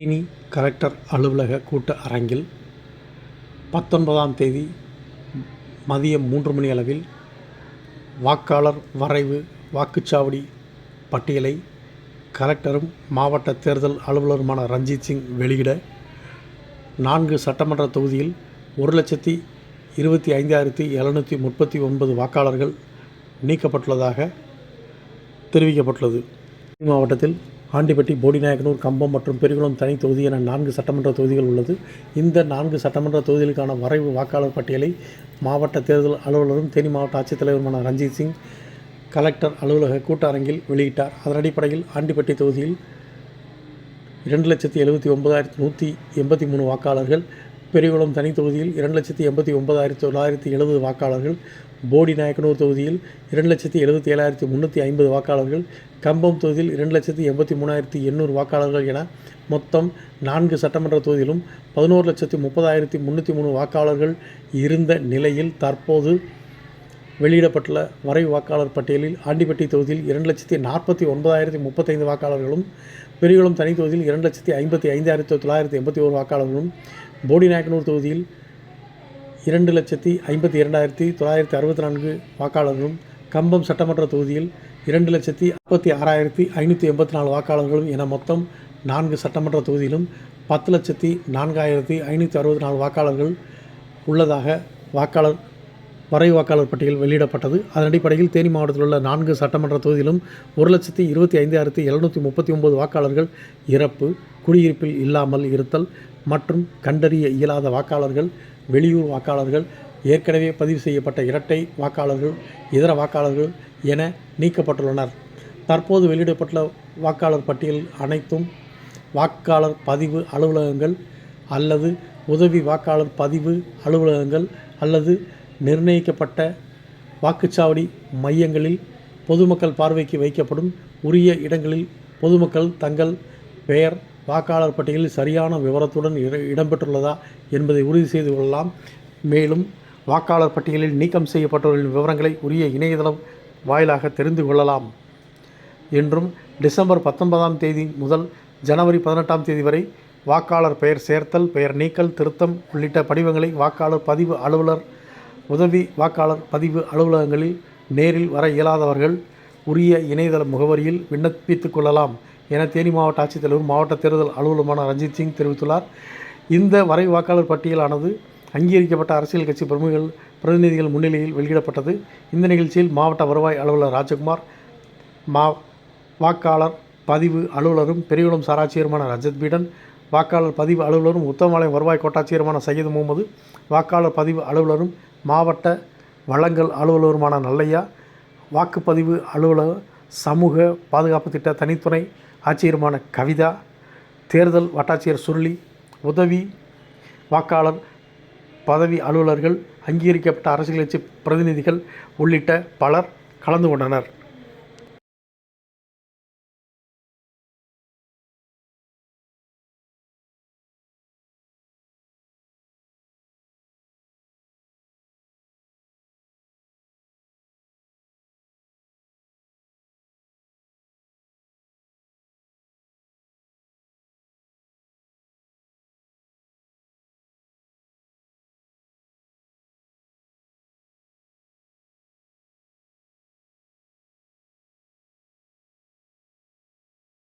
Theni collector அலுவலக கூட்ட அரங்கில் பத்தொன்பதாம் தேதி மதியம் மூன்று மணி அளவில் வாக்காளர் வரைவு வாக்குச்சாவடி பட்டியலை கலெக்டரும் மாவட்ட தேர்தல் அலுவலருமான ரஞ்சித் சிங் வெளியிட நான்கு சட்டமன்ற தொகுதியில் ஒரு லட்சத்தி இருபத்தி ஐந்தாயிரத்தி எழுநூற்றி முப்பத்தி ஒன்பது வாக்காளர்கள் நீக்கப்பட்டுள்ளதாக தெரிவிக்கப்பட்டுள்ளது. மாவட்டத்தில் ஆண்டிப்பட்டி போடிநாயக்கனூர் கம்பம் மற்றும் பெருகுளம் தனி தொகுதி என நான்கு சட்டமன்ற தொகுதிகள் உள்ளது. இந்த நான்கு சட்டமன்ற தொகுதிகளுக்கான வரைவு வாக்காளர் பட்டியலை மாவட்ட தேர்தல் அலுவலரும் தேனி மாவட்ட ஆட்சித்தலைவருமான ரஞ்சித் சிங் கலெக்டர் அலுவலக கூட்ட அரங்கில் வெளியிட்டார். அதன் அடிப்படையில் ஆண்டிப்பட்டி தொகுதியில் இரண்டு லட்சத்தி எழுபத்தி ஒன்பதாயிரத்தி நூற்றி எண்பத்தி மூணு வாக்காளர்கள் பெரியகுளம் தனி தொகுதியில் இரண்டு லட்சத்தி எண்பத்தி ஒன்பதாயிரத்தி தொள்ளாயிரத்தி எழுபது வாக்காளர்கள் போடி நாயக்கனூர் தொகுதியில் இரண்டு லட்சத்தி எழுபத்தி ஏழாயிரத்தி முந்நூற்றி ஐம்பது வாக்காளர்கள் கம்பம் தொகுதியில் இரண்டு லட்சத்தி எண்பத்தி மூணாயிரத்தி எண்ணூறு வாக்காளர்கள் என மொத்தம் நான்கு சட்டமன்ற தொகுதியிலும் பதினோரு லட்சத்தி முப்பதாயிரத்தி முந்நூற்றி மூணு வாக்காளர்கள் இருந்த நிலையில் தற்போது வெளியிடப்பட்டுள்ள வரைவு வாக்காளர் பட்டியலில் ஆண்டிப்பட்டி தொகுதியில் இரண்டு லட்சத்தி நாற்பத்தி ஒன்பதாயிரத்தி முப்பத்தைந்து வாக்காளர்களும் பெரியகுளம் தனி தொகுதியில் இரண்டு லட்சத்தி ஐம்பத்தி ஐந்தாயிரத்தி தொள்ளாயிரத்தி எண்பத்தி ஒரு வாக்காளர்களும் போடிநாயக்கனூர் தொகுதியில் இரண்டு லட்சத்தி ஐம்பத்தி இரண்டாயிரத்தி தொள்ளாயிரத்தி அறுபத்தி நான்கு வாக்காளர்களும் கம்பம் சட்டமன்ற தொகுதியில் இரண்டு லட்சத்தி முப்பத்தி ஆறாயிரத்தி ஐநூற்றி எண்பத்தி நாலு வாக்காளர்களும் என மொத்தம் நான்கு சட்டமன்ற தொகுதியிலும் பத்து லட்சத்தி நான்காயிரத்தி ஐநூற்றி அறுபத்தி நாலு வாக்காளர்கள் உள்ளதாக வாக்காளர் வரை வாக்காளர் பட்டியல் வெளியிடப்பட்டது. அதன் அடிப்படையில் தேனி மாவட்டத்தில் உள்ள நான்கு சட்டமன்ற தொகுதியிலும் ஒரு லட்சத்தி இருபத்தி ஐந்தாயிரத்தி எழுநூற்றி முப்பத்தி ஒம்பது வாக்காளர்கள் இறப்பு குடியிருப்பில் இல்லாமல் இருத்தல் மற்றும் கண்டறிய இயலாத வாக்காளர்கள் வெளியூர் வாக்காளர்கள் ஏற்கனவே பதிவு செய்யப்பட்ட இரட்டை வாக்காளர்கள் இதர வாக்காளர்கள் என நீக்கப்பட்டுள்ளனர். தற்போது வெளியிடப்பட்டுள்ள வாக்காளர் பட்டியல் அனைத்தும் வாக்காளர் பதிவு அலுவலகங்கள் அல்லது உதவி வாக்காளர் பதிவு அலுவலகங்கள் அல்லது நிர்ணயிக்கப்பட்ட வாக்குச்சாவடி மையங்களில் பொதுமக்கள் பார்வைக்கு வைக்கப்படும் உரிய இடங்களில் பொதுமக்கள் தங்கள் பெயர் வாக்காளர் பட்டியலில் சரியான விவரத்துடன் இடம்பெற்றுள்ளதா என்பதை உறுதி செய்து கொள்ளலாம். மேலும் வாக்காளர் பட்டியலில் நீக்கம் செய்யப்பட்டவர்களின் விவரங்களை உரிய இணையதளம் வாயிலாக தெரிந்து கொள்ளலாம். என்றும் டிசம்பர் பத்தொன்பதாம் தேதி முதல் ஜனவரி பதினெட்டாம் தேதி வரை வாக்காளர் பெயர் சேர்த்தல் பெயர் நீக்கல் திருத்தம் உள்ளிட்ட படிவங்களை வாக்காளர் பதிவு அலுவலர் உதவி வாக்காளர் பதிவு அலுவலகங்களில் நேரில் வர இயலாதவர்கள் உரிய இணையதள முகவரியில் விண்ணப்பித்துக் கொள்ளலாம் என தேனி மாவட்ட ஆட்சித்தலைவர் மாவட்ட தேர்தல் அலுவலருமான ரஞ்சித் சிங் தெரிவித்துள்ளார். இந்த வரைவு வாக்காளர் பட்டியலானது அங்கீகரிக்கப்பட்ட அரசியல் கட்சி பிரமுகர்கள் பிரதிநிதிகள் முன்னிலையில் வெளியிடப்பட்டது. இந்த நிகழ்ச்சியில் மாவட்ட வருவாய் அலுவலர் ராஜகுமார் மா வாக்காளர் பதிவு அலுவலரும் பெரியகுளம் சாராட்சியருமான ரஜத் பீடன் வாக்காளர் பதிவு அலுவலரும் உத்தமபாளையம் வருவாய் கோட்டாட்சியருமான சையது முகமது வாக்காளர் பதிவு அலுவலரும் மாவட்ட வளங்கள் அலுவலருமான நல்லையா வாக்குப்பதிவு அலுவலர் சமூக பாதுகாப்பு திட்ட தனித்துறை ஆட்சியருமான கவிதா தேர்தல் வட்டாட்சியர் சுருளி உதவி வாக்காளர் பதவி அலுவலர்கள் அங்கீகரிக்கப்பட்ட அரசியல் கட்சி பிரதிநிதிகள் உள்ளிட்ட பலர் கலந்து கொண்டனர்.